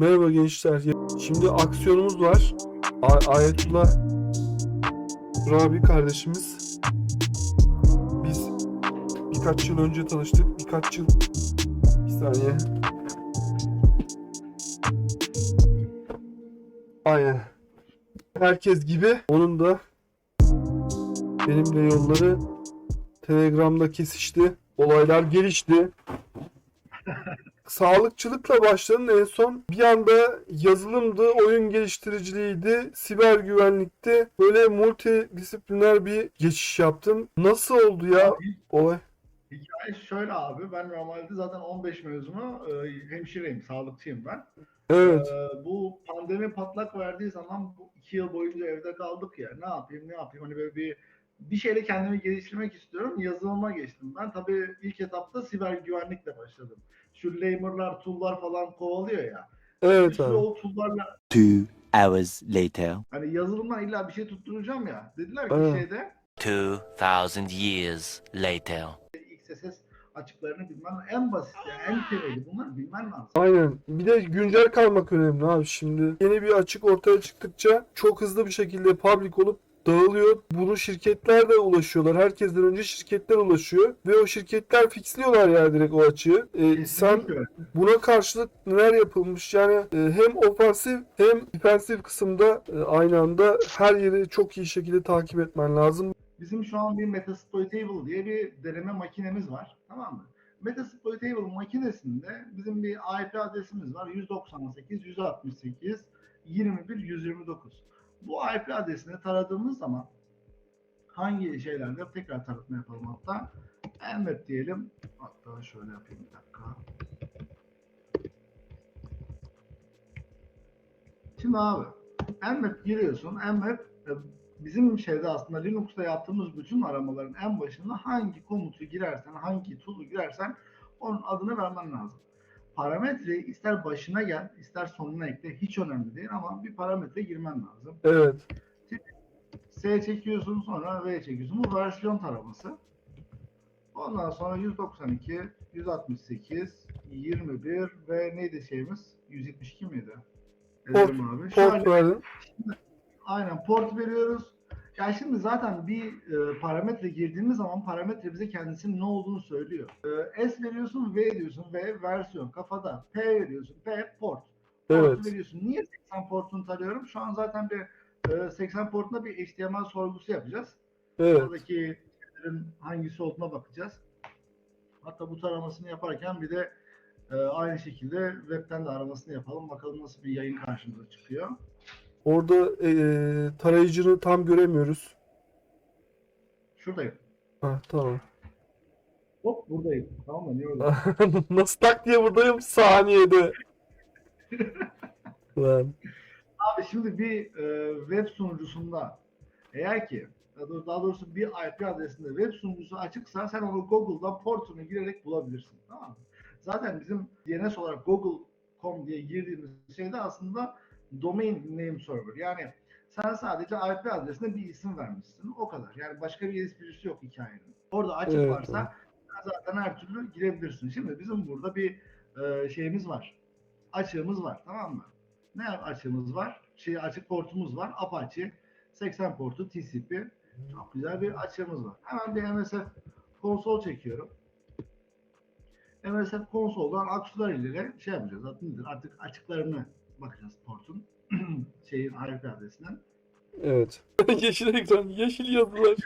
Merhaba gençler. Şimdi aksiyonumuz var. Ayetullah Rabi kardeşimiz. Biz birkaç yıl önce tanıştık. Birkaç yıl... Bir saniye. Aynen. Herkes gibi onun da benimle yolları Telegram'da kesişti. Olaylar gelişti. Sağlıkçılıkla başladın en son. Bir anda yazılımdı, oyun geliştiriciliğiydi, siber güvenlikti. Böyle multidisipliner bir geçiş yaptın. Nasıl oldu ya olay? Hikaye şöyle abi, ben normalde zaten 15 mezunu e, hemşireyim, sağlıkçıyım ben. Evet. E, bu pandemi patlak verdiği zaman bu iki yıl boyunca evde kaldık ya. Ne yapayım, ne yapayım? Hani böyle bir bir şeyle kendimi geliştirmek istiyorum. Yazılıma geçtim. Ben tabii ilk etapta siber güvenlikle başladım. Şu lamer'lar, tool'lar falan kovalıyor ya. Evet abi. o tool'larla Two hours later. hani yazılımdan illa bir şey tutturacağım ya. Dediler ki Evet. şeyde 2000 years later. XSS açıklarını bilmem en basit yani en temeli bunları bilmen lazım. Aynen. Bir de güncel kalmak önemli abi şimdi. Yeni bir açık ortaya çıktıkça çok hızlı bir şekilde public olup dağılıyor. Bunu şirketler de ulaşıyorlar. Herkesten önce şirketler ulaşıyor. Ve o şirketler fixliyorlar yani direkt o açığı. Ee, sen. Buna karşılık neler yapılmış? Yani e, hem ofansif hem defensif kısımda e, aynı anda her yeri çok iyi şekilde takip etmen lazım. Bizim şu an bir Metasploitable diye bir deneme makinemiz var. Tamam mı? Metasploitable makinesinde bizim bir IP adresimiz var. 198, 168, 21, 129. Bu IP adresini taradığımız zaman hangi şeylerde tekrar taratma yapalım hatta. Nmap diyelim. Hatta şöyle yapayım bir dakika. Şimdi abi Nmap giriyorsun. Nmap e, bizim şeyde aslında Linux'ta yaptığımız bütün aramaların en başında hangi komutu girersen, hangi tool'u girersen onun adını vermen lazım. Parametreyi ister başına gel, ister sonuna ekle hiç önemli değil ama bir parametre girmen lazım. Evet. S çekiyorsun sonra V çekiyorsun. Bu versiyon taraması. Ondan sonra 192, 168, 21 ve neydi şeyimiz? 172 miydi? Port- abi. Port verdin. Aynen port veriyoruz. Ya şimdi zaten bir e, parametre girdiğimiz zaman parametre bize kendisinin ne olduğunu söylüyor. E, S veriyorsun, V diyorsun, V versiyon kafada. P veriyorsun, P port. Port Evet. veriyorsun. Niye 80 portunu tarıyorum? Şu an zaten bir e, 80 portunda bir HTML sorgusu yapacağız. Evet. Oradaki hangisi olduğuna bakacağız. Hatta bu taramasını yaparken bir de e, aynı şekilde webten de aramasını yapalım. Bakalım nasıl bir yayın karşımıza çıkıyor. Orada e, tarayıcını tam göremiyoruz. Şuradayım. Ha tamam. Hop buradayım. Tamam mı? Niye öyle? Nasıl tak diye buradayım saniyede. Lan. Abi şimdi bir e, web sunucusunda eğer ki daha doğrusu- bir IP adresinde web sunucusu açıksa sen onu Google'dan portunu girerek bulabilirsin. Tamam mı? Zaten bizim DNS olarak Google.com diye girdiğimiz şeyde aslında domain name server. Yani sen sadece IP adresine bir isim vermişsin. O kadar. Yani başka bir esprisi yok hikayenin. Orada açık Evet, varsa zaten her türlü girebilirsin. Şimdi bizim burada bir e, şeyimiz var. Açığımız var. Tamam mı? Ne açığımız var? Şey açık portumuz var. Apache 80 portu TCP. Çok güzel bir açığımız var. Hemen bir MSF konsol çekiyorum. MSF konsoldan aksular ile şey yapacağız. Nedir? Artık açıklarını bakacağız portun. şeyin IP adresinden. Evet. yeşil ekran, yeşil yazılar.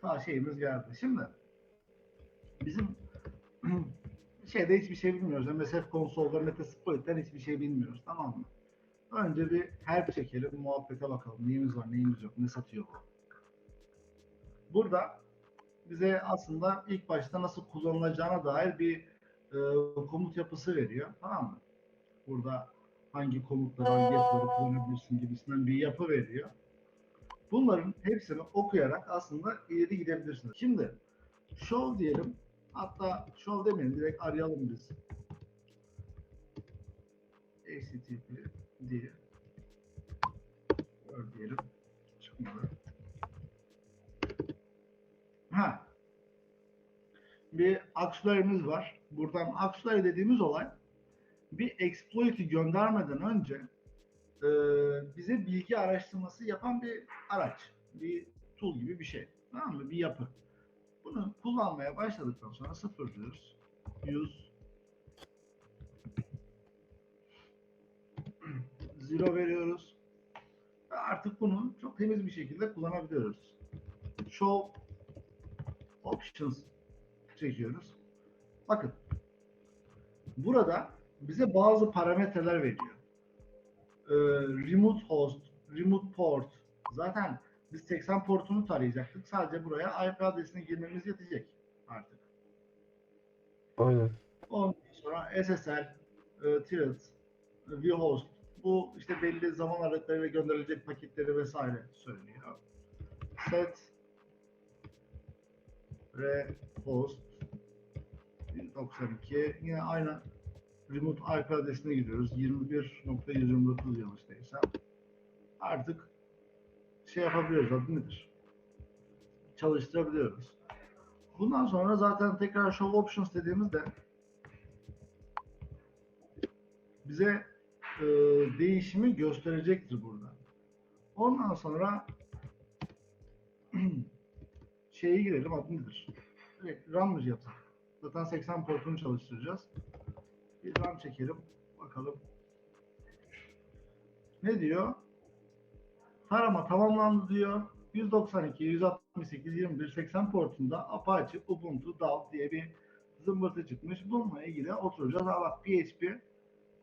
Ta şeyimiz geldi. Şimdi bizim şeyde hiçbir şey bilmiyoruz. MSF konsolda Metasploit'ten hiçbir şey bilmiyoruz. Tamam mı? Önce bir help çekelim, muhabbete bakalım. Neyimiz var, neyimiz yok, ne satıyor bu? Burada bize aslında ilk başta nasıl kullanılacağına dair bir e, komut yapısı veriyor. Tamam mı? Burada hangi komutları, hangi yapıları kullanabilirsin gibisinden bir yapı veriyor. Bunların hepsini okuyarak aslında ileri gidebilirsiniz. Şimdi show diyelim. Hatta show demeyelim direkt arayalım biz. HTTP diye diyelim. Çıkmadı. Ha. Bir Axlari'miz var. Buradan Axlari dediğimiz olay bir exploit'i göndermeden önce e, bize bilgi araştırması yapan bir araç. Bir tool gibi bir şey. Tamam mı? Bir yapı. Bunu kullanmaya başladıktan sonra sıfır diyoruz. Use zero veriyoruz. Ve artık bunu çok temiz bir şekilde kullanabiliyoruz. Show options çekiyoruz. Bakın. Burada bize bazı parametreler veriyor. Ee, remote host, remote port. Zaten biz 80 portunu tarayacaktık. Sadece buraya IP adresine girmemiz yetecek artık. Aynen. Ondan sonra SSL, e, Threads, e, vHost. Bu işte belli zaman aralıklarıyla gönderilecek paketleri vesaire söylüyor. Set rehost 92 yine aynı remote IP adresine gidiyoruz. 21.129 yanlış değilsem. Artık şey yapabiliyoruz. Adı nedir? Çalıştırabiliyoruz. Bundan sonra zaten tekrar show options dediğimizde bize e, değişimi gösterecektir burada. Ondan sonra şeyi girelim adı nedir? Direkt mı yapsak? Zaten 80 portunu çalıştıracağız. Bir RAM çekelim. Bakalım. Ne diyor? Tarama tamamlandı diyor. 192, 168, 21, 80 portunda Apache, Ubuntu, Dal diye bir zımbırtı çıkmış. Bununla ilgili oturacağız. Ha bak PHP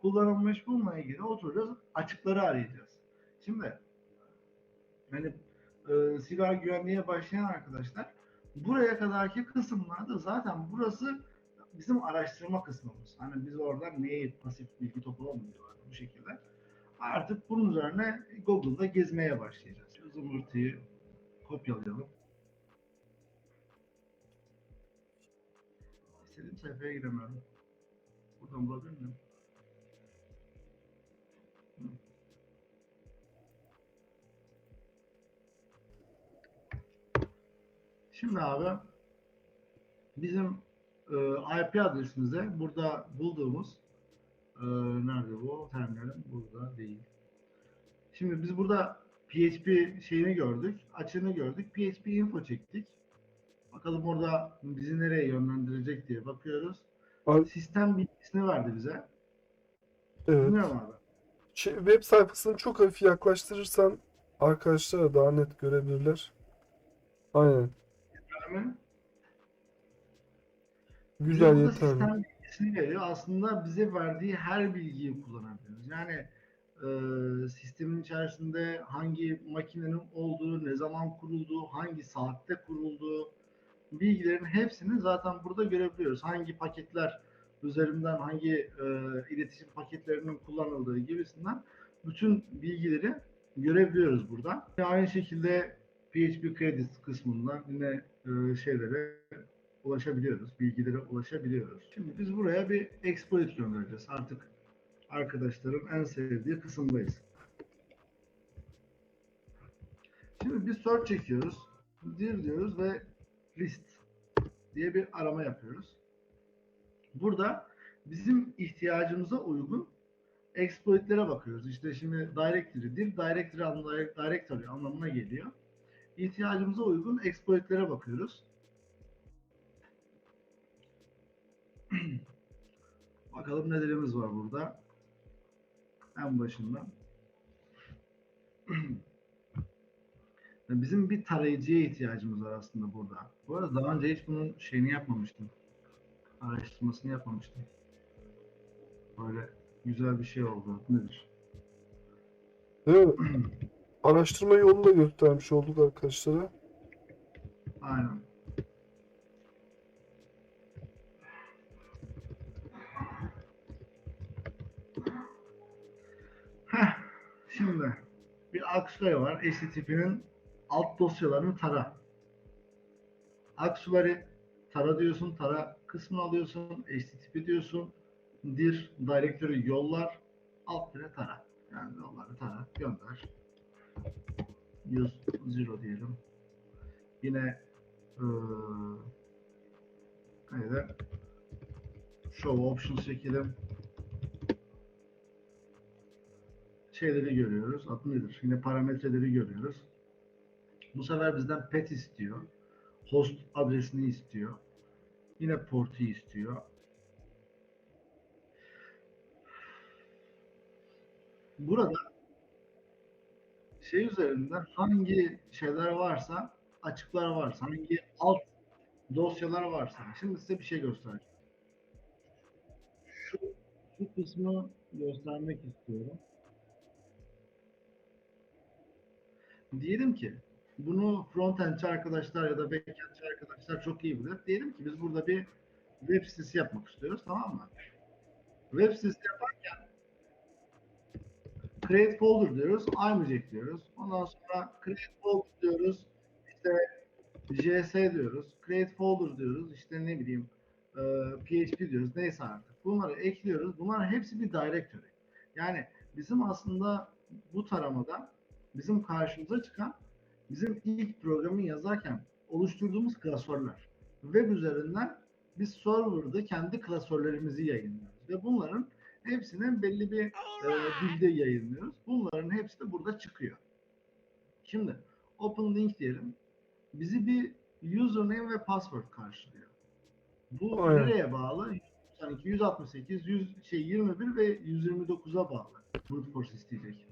kullanılmış. Bununla ilgili oturacağız. Açıkları arayacağız. Şimdi hani e, siber güvenliğe başlayan arkadaşlar buraya kadarki kısımlarda zaten burası bizim araştırma kısmımız. Hani biz oradan neyi pasif bilgi toplayalım diyorlar bu şekilde. Artık bunun üzerine Google'da gezmeye başlayacağız. Şu zımbırtıyı kopyalayalım. İstediğim sayfaya giremiyorum. Buradan bulabilir miyim? Şimdi abi bizim IP adresimize burada bulduğumuz e, nerede bu terminalim burada değil. Şimdi biz burada PHP şeyini gördük, açığını gördük. PHP info çektik. Bakalım orada bizi nereye yönlendirecek diye bakıyoruz. Abi- Sistem bilgisini verdi bize. Evet. Bilmiyorum abi. Şey, web sayfasını çok hafif yaklaştırırsan arkadaşlar daha net görebilirler. Aynen. Yani Güzel yeterli. Sistem bilgisini veriyor. Aslında bize verdiği her bilgiyi kullanabiliyoruz. Yani e, sistemin içerisinde hangi makinenin olduğu, ne zaman kurulduğu, hangi saatte kurulduğu bilgilerin hepsini zaten burada görebiliyoruz. Hangi paketler üzerinden hangi e, iletişim paketlerinin kullanıldığı gibisinden bütün bilgileri görebiliyoruz burada. Ve aynı şekilde PHP Credits kısmından yine e, şeylere ulaşabiliyoruz, bilgilere ulaşabiliyoruz. Şimdi biz buraya bir exploit göndereceğiz. Artık arkadaşların en sevdiği kısımdayız. Şimdi biz search çekiyoruz, dir diyoruz ve list diye bir arama yapıyoruz. Burada bizim ihtiyacımıza uygun exploit'lere bakıyoruz. İşte şimdi directory, dir directory, directory anlamına geliyor. İhtiyacımıza uygun exploit'lere bakıyoruz. Bakalım nelerimiz var burada. En başından. Bizim bir tarayıcıya ihtiyacımız var aslında burada. Bu arada daha önce hiç bunun şeyini yapmamıştım. Araştırmasını yapmamıştım. Böyle güzel bir şey oldu. Nedir? Mi? Araştırma yolunu da göstermiş olduk arkadaşlara. Aynen. Heh, şimdi Aksu'ya var. HTTP'nin alt dosyalarını tara. Aksu'ları tara diyorsun, tara kısmını alıyorsun, HTTP diyorsun, dir, directory yollar, alt bire tara. Yani yolları tara, gönder. 100, zero diyelim. Yine eee neydi? Show options çekelim. Şeyleri görüyoruz. Adı nedir? Yine parametreleri görüyoruz. Bu sefer bizden pet istiyor. Host adresini istiyor. Yine portu istiyor. Burada şey üzerinden hangi şeyler varsa, açıklar varsa, hangi alt dosyalar varsa. Şimdi size bir şey göstereceğim. Şu, şu kısmı göstermek istiyorum. Diyelim ki bunu frontendçi arkadaşlar ya da backendçi arkadaşlar çok iyi bilir. Diyelim ki biz burada bir web sitesi yapmak istiyoruz tamam mı? Web sitesi yaparken create folder diyoruz, iMagick diyoruz. Ondan sonra create folder diyoruz, işte JS diyoruz, create folder diyoruz, işte ne bileyim e, PHP diyoruz, neyse artık. Bunları ekliyoruz. Bunların hepsi bir directory. Yani bizim aslında bu taramada bizim karşımıza çıkan bizim ilk programı yazarken oluşturduğumuz klasörler. Web üzerinden biz server'da kendi klasörlerimizi yayınlıyoruz. Ve bunların hepsinin belli bir e, dilde yayınlıyoruz. Bunların hepsi de burada çıkıyor. Şimdi open link diyelim. Bizi bir username ve password karşılıyor. Bu Aynen. nereye bağlı? 192, 168, 100, şey 21 ve 129'a bağlı. Brute force isteyecek.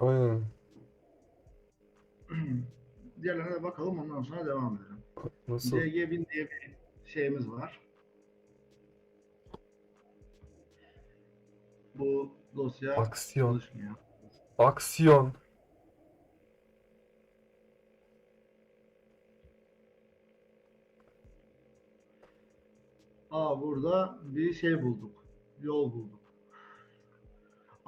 Aynen. Diğerlerine de bakalım ondan sonra devam edelim. Nasıl? CG1000 diye bir şeyimiz var. Bu dosya Aksiyon. çalışmıyor. Aksiyon. Aa burada bir şey bulduk. Yol bulduk.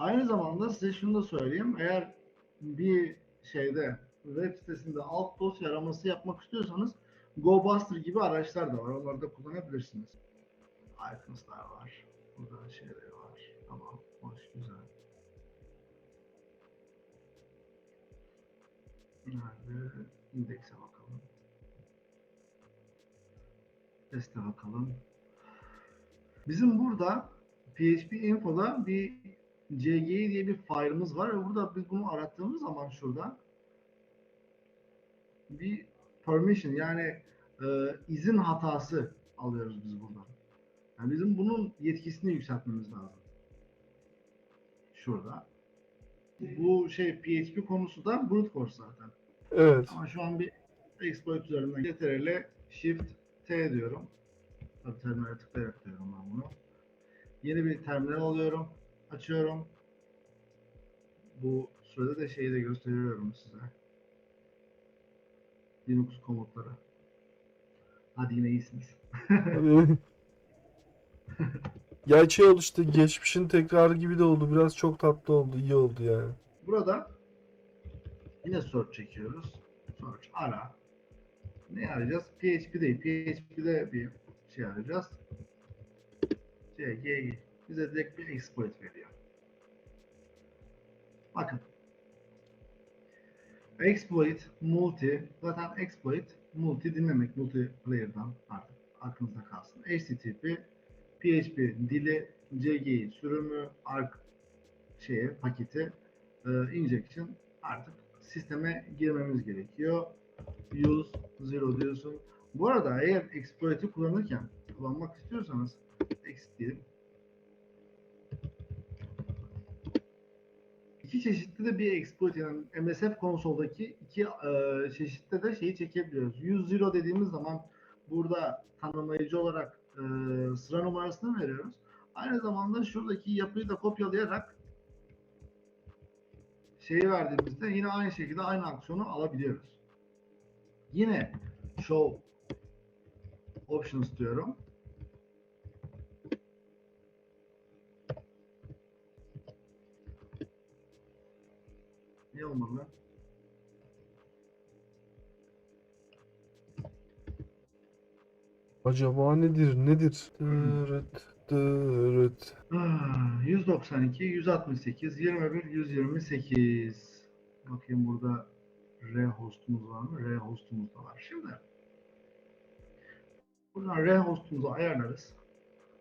Aynı zamanda size şunu da söyleyeyim. Eğer bir şeyde web sitesinde alt dosya araması yapmak istiyorsanız GoBuster gibi araçlar da var. Onları da kullanabilirsiniz. Icons'lar var. Burada şeyleri var. Tamam. Hoş, güzel. Nerede? İndekse bakalım. Teste bakalım. Bizim burada PHP Info'da bir CGI diye bir file'ımız var ve burada biz bunu arattığımız zaman şurada bir permission yani e, izin hatası alıyoruz biz buradan. Yani bizim bunun yetkisini yükseltmemiz lazım. Şurada. Bu şey PHP konusu da brute force zaten. Evet. Ama şu an bir exploit üzerinden CTRL Shift T diyorum. Tabii terminale tıklayarak diyorum ben bunu. Yeni bir terminal alıyorum. Açıyorum. Bu sırada da şeyi de gösteriyorum size. Linux komutları. Hadi yine iyisiniz. Gerçeği oldu işte geçmişin tekrarı gibi de oldu. Biraz çok tatlı oldu. iyi oldu yani. Burada yine search çekiyoruz. Search ara. Ne arayacağız? PHP değil. PHP'de bir şey arayacağız. CGI. Bize direkt bir exploit veriyor. Bakın. Exploit, multi. Zaten exploit, multi dinlemek. Multiplayer'dan artık aklınızda kalsın. HTTP, PHP dili, CGI sürümü, ARC şeye, paketi e, injection artık sisteme girmemiz gerekiyor. Use zero diyorsun. Bu arada eğer exploit'i kullanırken kullanmak istiyorsanız exit diyelim. İki çeşitli de bir exploit yani MSF konsoldaki iki e, çeşitte de şeyi çekebiliyoruz. Use zero dediğimiz zaman burada tanımlayıcı olarak e, sıra numarasını veriyoruz. Aynı zamanda şuradaki yapıyı da kopyalayarak şeyi verdiğimizde yine aynı şekilde aynı aksiyonu alabiliyoruz. Yine show options diyorum. Niye olmadı lan? Acaba nedir? Nedir? Dırıt, dırıt. Ah, 192, 168, 21, 128. Bakayım burada R hostumuz var mı? R hostumuz da var. Şimdi buradan R hostumuzu ayarlarız.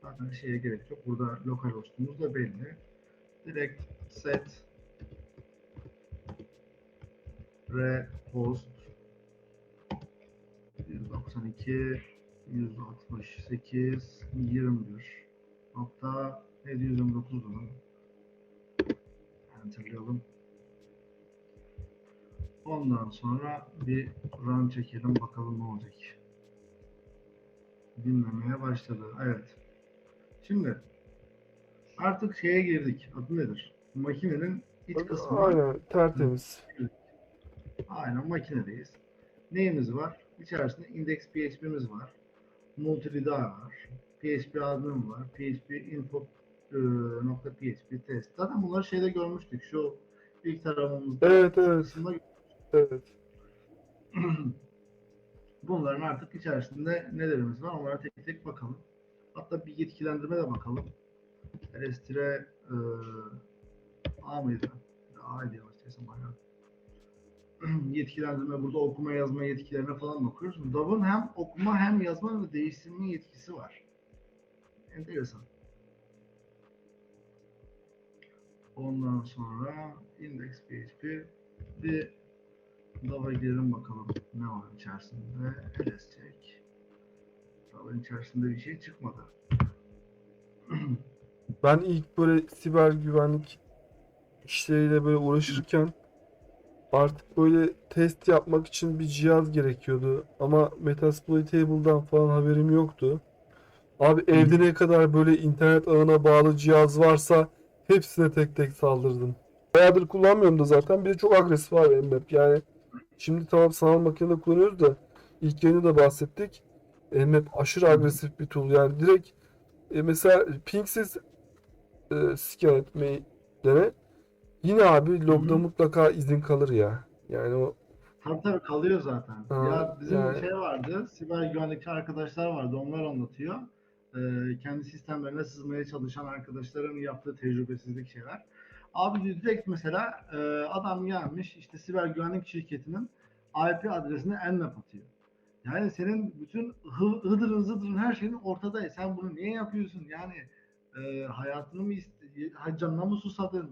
Zaten şeye gerek yok. Burada lokal hostumuz da belli. Direkt set repost 192 168 21 nokta 729 bunu enterlayalım. Ondan sonra bir run çekelim bakalım ne olacak. Dinlemeye başladı. Evet. Şimdi artık şeye girdik. Adı nedir? Makinenin iç kısmı. Aynen tertemiz. Aynen makinedeyiz. Neyimiz var? İçerisinde index PHP'miz var. Multireader var. PHP admin var. PHP input e, nokta PHP test. Zaten bunları şeyde görmüştük. Şu ilk taramamızda. Evet evet. Evet. Bunların artık içerisinde nelerimiz var onlara tek tek bakalım. Hatta bir yetkilendirme de bakalım. Restire e, A mıydı? A diye başlayasın bayağı. yetkilendirme burada okuma yazma yetkilerine falan bakıyoruz. DAW'ın hem okuma hem yazma ve değiştirme yetkisi var. Enteresan. Ondan sonra index PHP bir DAW'a girelim bakalım ne var içerisinde. LS check. DAW'ın içerisinde bir şey çıkmadı. Ben ilk böyle siber güvenlik işleriyle böyle uğraşırken artık böyle test yapmak için bir cihaz gerekiyordu. Ama Metasploitable'dan falan haberim yoktu. Abi evde ne kadar böyle internet ağına bağlı cihaz varsa hepsine tek tek saldırdım. Bayağıdır kullanmıyorum da zaten. Bir de çok agresif abi Nmap. Yani şimdi tamam sanal makinede kullanıyoruz da ilk yayında da bahsettik. Nmap aşırı agresif bir tool. Yani direkt e, mesela pingsiz e, scan etmeyi dene. Yine abi logda Hı hı. mutlaka izin kalır ya. Yani o Tabii tabii kalıyor zaten. Ha, ya bizim yani- şey vardı, siber güvenlikçi arkadaşlar vardı, onlar anlatıyor. Ee, kendi sistemlerine sızmaya çalışan arkadaşların yaptığı tecrübesizlik şeyler. Abi direkt mesela e, adam gelmiş işte siber güvenlik şirketinin IP adresine nmap atıyor. Yani senin bütün hı, hıdırın zıdırın her şeyin ortada. Sen bunu niye yapıyorsun? Yani e, hayatını mı canına mı susadın?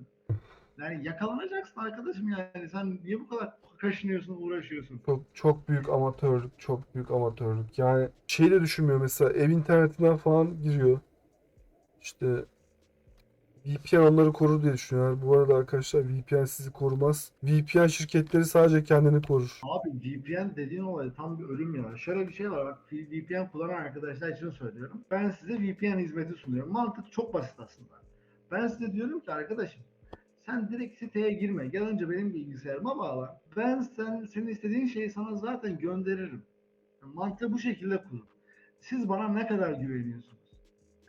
Yani yakalanacaksın arkadaşım yani. Sen niye bu kadar kaşınıyorsun, uğraşıyorsun? çok çok büyük amatörlük, çok büyük amatörlük. Yani şey de düşünmüyor mesela ev internetinden falan giriyor. İşte VPN onları korur diye düşünüyorlar. Bu arada arkadaşlar VPN sizi korumaz. VPN şirketleri sadece kendini korur. Abi VPN dediğin olay tam bir ölüm ya. Şöyle bir şey var bak VPN kullanan arkadaşlar için söylüyorum. Ben size VPN hizmeti sunuyorum. Mantık çok basit aslında. Ben size diyorum ki arkadaşım sen direkt siteye girme. Gel önce benim bilgisayarıma bağla. Ben sen senin istediğin şeyi sana zaten gönderirim. Mantığı bu şekilde kurun. Siz bana ne kadar güveniyorsunuz?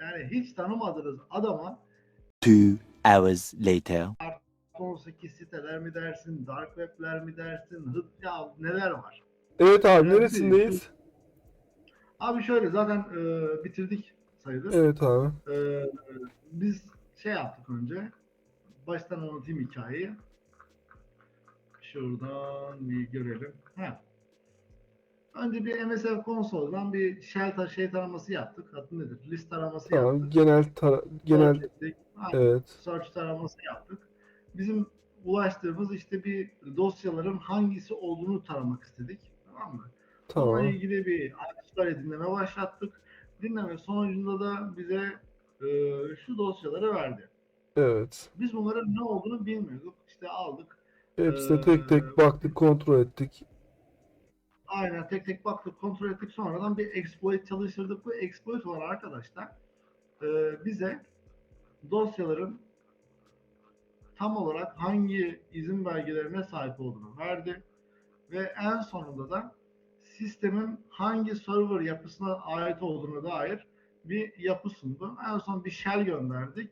Yani hiç tanımadığınız adama Two hours later. 18 siteler mi dersin, dark web'ler mi dersin, hıt ya neler var. Evet abi Yani neresindeyiz? Abi şöyle zaten e, bitirdik sayılır. Evet abi. E, biz şey yaptık önce. Baştan anlatayım hikayeyi. Şuradan bir görelim. Ha. Önce bir MSF konsoldan bir shell ta- şey taraması yaptık. Adı nedir? List taraması Tamam yaptık. genel tara- genel Search evet. search taraması yaptık. Bizim ulaştığımız işte bir dosyaların hangisi olduğunu taramak istedik. Tamam mı? Onunla Tamam. ilgili bir araçlar dinleme başlattık. Dinleme sonucunda da bize e, şu dosyaları verdi. Evet. Biz bunların ne olduğunu bilmiyorduk. İşte aldık. Hepsine tek Ee, tek baktık, kontrol ettik. Aynen tek tek baktık, kontrol ettik. Sonradan bir exploit çalıştırdık. Bu exploit olan arkadaşlar e, bize dosyaların tam olarak hangi izin belgelerine sahip olduğunu verdi. Ve en sonunda da sistemin hangi server yapısına ait olduğuna dair bir yapı sundu. En son bir shell gönderdik.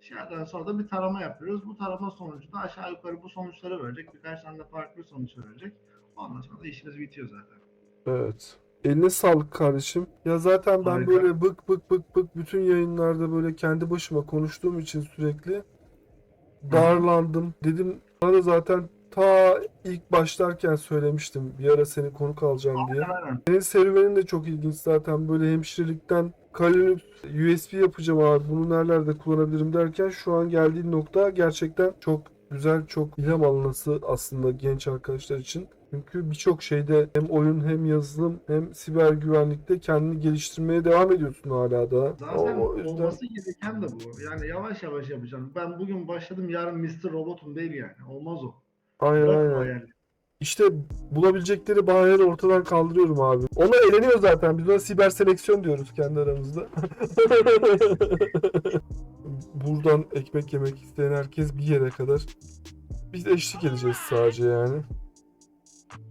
Shell'den sonra da bir tarama yapıyoruz. Bu tarama sonucu da aşağı yukarı bu sonuçları verecek. Birkaç tane de farklı sonuç verecek. Ondan sonra da işimiz bitiyor zaten. Evet. Eline sağlık kardeşim. Ya zaten ben Harika. böyle bık bık bık bık bütün yayınlarda böyle kendi başıma konuştuğum için sürekli darlandım. Dedim sana zaten ta ilk başlarken söylemiştim bir ara seni konuk alacağım diye. Senin serüvenin de çok ilginç zaten böyle hemşirelikten Kali USB yapacağım abi bunu nerelerde kullanabilirim derken şu an geldiğin nokta gerçekten çok güzel, çok ilham alınması aslında genç arkadaşlar için. Çünkü birçok şeyde hem oyun hem yazılım hem siber güvenlikte kendini geliştirmeye devam ediyorsun hala da. Zaten O- o yüzden- olması gereken de bu. Yani yavaş yavaş yapacaksın. Ben bugün başladım yarın Mr. Robot'um değil yani. Olmaz o. Aynen Bırak o aynen. hayali. İşte bulabilecekleri bahaneleri ortadan kaldırıyorum abi. Ona eleniyor zaten. Biz ona siber seleksiyon diyoruz kendi aramızda. Buradan ekmek yemek isteyen herkes bir yere kadar. Biz eşlik edeceğiz sadece yani.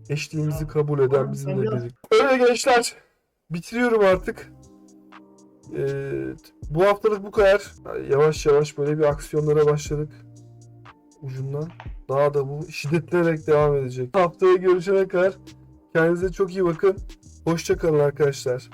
Eşliğimizi kabul eden bizimle birlikte. Öyle gençler. Bitiriyorum artık. Ee, bu haftalık bu kadar. Yavaş yavaş böyle bir aksiyonlara başladık. Ucundan. Daha da bu şiddetlenerek devam edecek. Haftaya görüşene kadar kendinize çok iyi bakın. Hoşça kalın arkadaşlar.